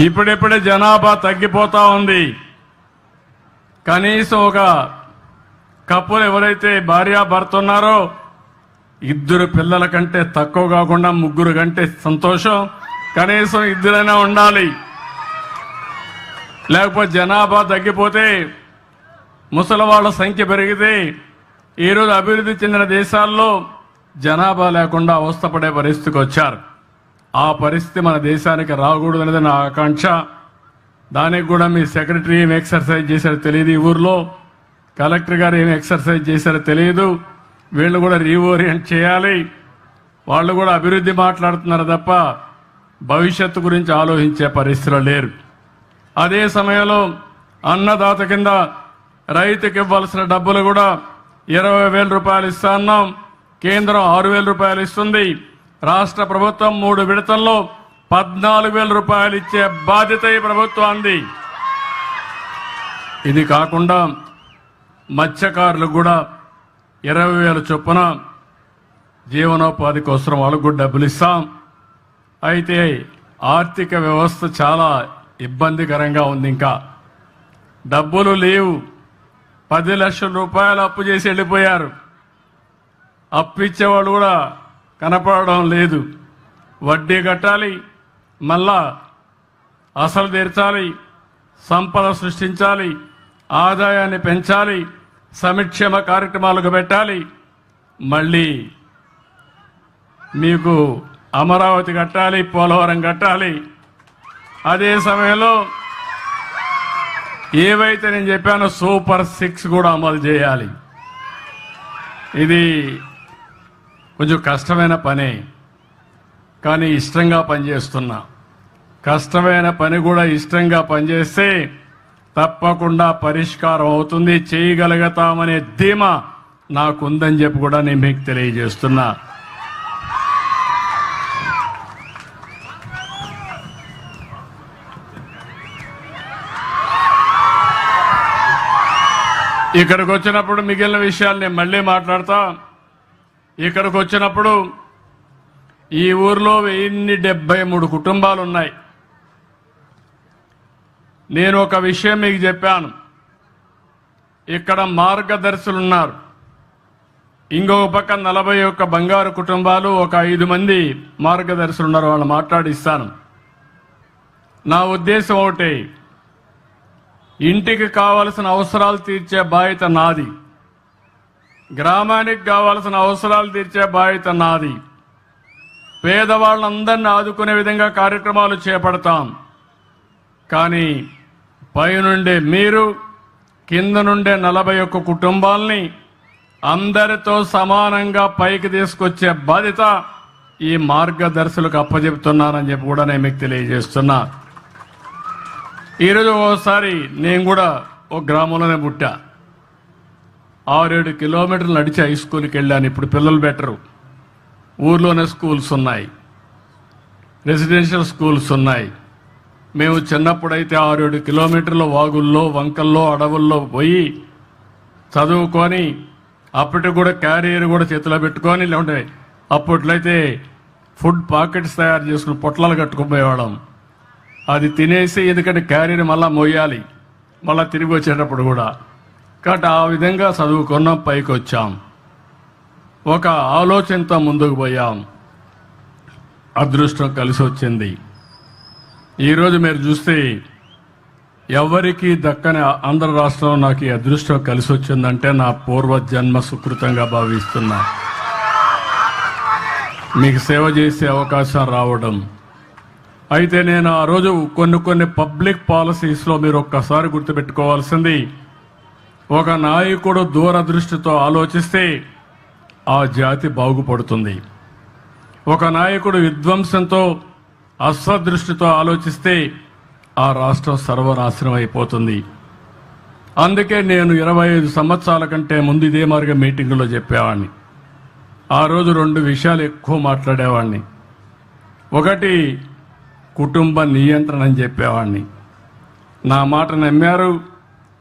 ఇప్పుడిప్పుడే జనాభా తగ్గిపోతా ఉంది. కనీసం ఒక కప్పులు ఎవరైతే భార్య భర్త ఉన్నారో ఇద్దరు పిల్లల కంటే తక్కువ కాకుండా ముగ్గురు కంటే సంతోషం. కనీసం ఇద్దరైనా ఉండాలి. లేకపోతే జనాభా తగ్గిపోతే ముసలి వాళ్ళ సంఖ్య పెరిగితే ఈరోజు అభివృద్ధి చెందిన దేశాల్లో జనాభా లేకుండా అవస్థపడే పరిస్థితికి వచ్చారు. ఆ పరిస్థితి మన దేశానికి రాకూడదు అనేది నా ఆకాంక్ష. దానికి కూడా మీ సెక్రటరీ ఏం ఎక్సర్సైజ్ చేశారో తెలియదు ఈ ఊర్లో. కలెక్టర్ గారు ఏం ఎక్సర్సైజ్ చేశారో తెలియదు. వీళ్ళు కూడా రీఓరియంట్ చేయాలి. వాళ్ళు కూడా అభివృద్ధి మాట్లాడుతున్నారు తప్ప భవిష్యత్తు గురించి ఆలోచించే పరిస్థితిలో లేరు. అదే సమయంలో అన్నదాత కింద రైతుకి ఇవ్వాల్సిన డబ్బులు కూడా ఇరవై వేల రూపాయలు ఇస్తా అన్నాం. కేంద్రం ఆరు వేల రూపాయలు ఇస్తుంది. రాష్ట్ర ప్రభుత్వం మూడు విడతల్లో పద్నాలుగు వేల రూపాయలు ఇచ్చే బాధ్యత ఈ ప్రభుత్వాన్ని ఇది కాకుండా మత్స్యకారులకు కూడా ఇరవై వేల చొప్పున జీవనోపాధి కోసం వాళ్ళకు కూడా డబ్బులు ఇస్తాం. అయితే ఆర్థిక వ్యవస్థ చాలా ఇబ్బందికరంగా ఉంది ఇంకా. డబ్బులు లేవు. పది లక్షల రూపాయలు అప్పు చేసి వెళ్ళిపోయారు. అప్పు ఇచ్చేవాళ్ళు కూడా కనపడడం లేదు. వడ్డీ కట్టాలి మళ్ళా అసలు తీర్చాలి సంపద సృష్టించాలి ఆదాయాన్ని పెంచాలి సంక్షేమ కార్యక్రమాలకు పెట్టాలి. మళ్ళీ మీకు అమరావతి కట్టాలి పోలవరం కట్టాలి. అదే సమయంలో ఏవైతే నేను చెప్పానో సూపర్ సిక్స్ కూడా అమలు చేయాలి. ఇది కొంచెం కష్టమైన పని. కానీ ఇష్టంగా పనిచేస్తున్నా. కష్టమైన పని కూడా ఇష్టంగా పనిచేస్తే తప్పకుండా పరిష్కారం అవుతుంది. చేయగలుగుతామనే ధీమా నాకుందని చెప్పి కూడా నేను మీకు తెలియజేస్తున్నా. ఇక్కడికి వచ్చినప్పుడు మిగిలిన విషయాలు నేను మళ్ళీ మాట్లాడతా. ఇక్కడికి వచ్చినప్పుడు ఈ ఊర్లో వెయ్యిన్ని డెబ్బై మూడు కుటుంబాలు ఉన్నాయి నేను ఒక విషయం మీకు చెప్పాను. ఇక్కడ మార్గదర్శులు ఉన్నారు ఇంకొక పక్క నలభై ఒక్క బంగారు కుటుంబాలు ఒక ఐదు మంది మార్గదర్శులు ఉన్నారు వాళ్ళు మాట్లాడిస్తాను. నా ఉద్దేశం ఒకటి. ఇంటికి కావలసిన అవసరాలు తీర్చే బాధ్యత నాది. గ్రామానికి కావలసిన అవసరాలు తీర్చే బాధ్యత నాది. పేదవాళ్ళందరినీ ఆదుకునే విధంగా కార్యక్రమాలు చేపడతాం. కానీ పైనుండే మీరు కింద నుండే నలభై ఒక్క కుటుంబాల్ని అందరితో సమానంగా పైకి తీసుకొచ్చే బాధ్యత ఈ మార్గదర్శులకు అప్పజెబుతున్నానని చెప్పి కూడా నేను మీకు తెలియజేస్తున్నా. ఈరోజు ఒకసారి నేను కూడా ఒక గ్రామంలోనే పుట్టా. ఆరేడు కిలోమీటర్లు నడిచి హై స్కూల్కి వెళ్ళాను. ఇప్పుడు పిల్లలు బెటరు ఊర్లోనే స్కూల్స్ ఉన్నాయి. రెసిడెన్షియల్ స్కూల్స్ ఉన్నాయి. మేము చిన్నప్పుడైతే ఆరేడు కిలోమీటర్ల వాగుల్లో వంకల్లో అడవుల్లో పోయి చదువుకొని అప్పటికి కూడా క్యారియర్ కూడా చేతిలో పెట్టుకొని లేకుంటే అప్పట్లయితే ఫుడ్ పాకెట్స్ తయారు చేసుకుని పొట్లాలు కట్టుకుపోయేవాళ్ళం. అది తినేసి ఎందుకంటే క్యారీని మళ్ళీ మోయాలి. మళ్ళా తిరిగి వచ్చేటప్పుడు కూడా. కాబట్టి ఆ విధంగా చదువుకున్నాం పైకి వచ్చాం ఒక ఆలోచనతో ముందుకు పోయాం. అదృష్టం కలిసి వచ్చింది ఈరోజు మీరు చూస్తే ఎవరికి దక్కని ఆంధ్ర రాష్ట్రంలో నాకు ఈ అదృష్టం కలిసి వచ్చిందంటే నా పూర్వ జన్మ సుకృతంగా భావిస్తున్నా. మీకు సేవ చేసే అవకాశం రావడం. అయితే నేను ఆ రోజు కొన్ని కొన్ని పబ్లిక్ పాలసీస్లో మీరు ఒక్కసారి గుర్తుపెట్టుకోవాల్సింది ఒక నాయకుడు దూరదృష్టితో ఆలోచిస్తే ఆ జాతి బాగుపడుతుంది. ఒక నాయకుడు విధ్వంసంతో అస్వదృష్టితో ఆలోచిస్తే ఆ రాష్ట్రం సర్వనాశనం అయిపోతుంది. అందుకే నేను ఇరవై ఐదు సంవత్సరాల కంటే ముందు ఇదే మార్గం మీటింగులో చెప్పేవాడిని ఆ రోజు రెండు విషయాలు ఎక్కువ మాట్లాడేవాడిని ఒకటి కుటుంబ నియంత్రణ అని చెప్పేవాడిని నా మాట నమ్మారు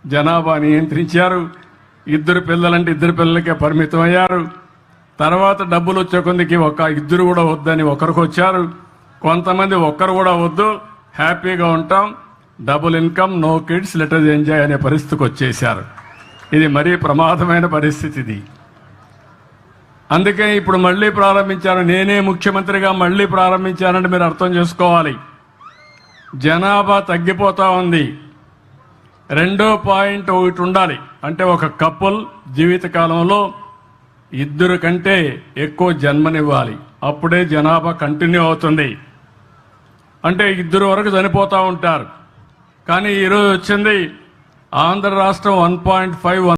జనాభా నియంత్రించారు. ఇద్దరు పిల్లలంటే ఇద్దరు పిల్లలకే పరిమితం అయ్యారు. తర్వాత డబ్బులు వచ్చే కొందికి ఒక ఇద్దరు కూడా వద్దని ఒకరికి వచ్చారు. కొంతమంది ఒక్కరు కూడా వద్దు హ్యాపీగా ఉంటాం. Double income no kids later enjoy అనే పరిస్థితికి వచ్చేశారు. ఇది మరీ ప్రమాదమైన పరిస్థితి ఇది. అందుకే ఇప్పుడు మళ్ళీ ప్రారంభించాను నేనే ముఖ్యమంత్రిగా మళ్ళీ ప్రారంభించానంటే మీరు అర్థం చేసుకోవాలి. జనాభా తగ్గిపోతూ ఉంది. రెండో పాయింట్ ఒకటి ఉండాలి. అంటే ఒక కపుల్ జీవితకాలంలో ఇద్దరు కంటే ఎక్కువ జన్మనివ్వాలి. అప్పుడే జనాభా కంటిన్యూ అవుతుంది. అంటే ఇద్దరు వరకు చనిపోతూ ఉంటారు. కానీ ఈరోజు వచ్చింది ఆంధ్ర రాష్ట్రం వన్ పాయింట్ ఫైవ్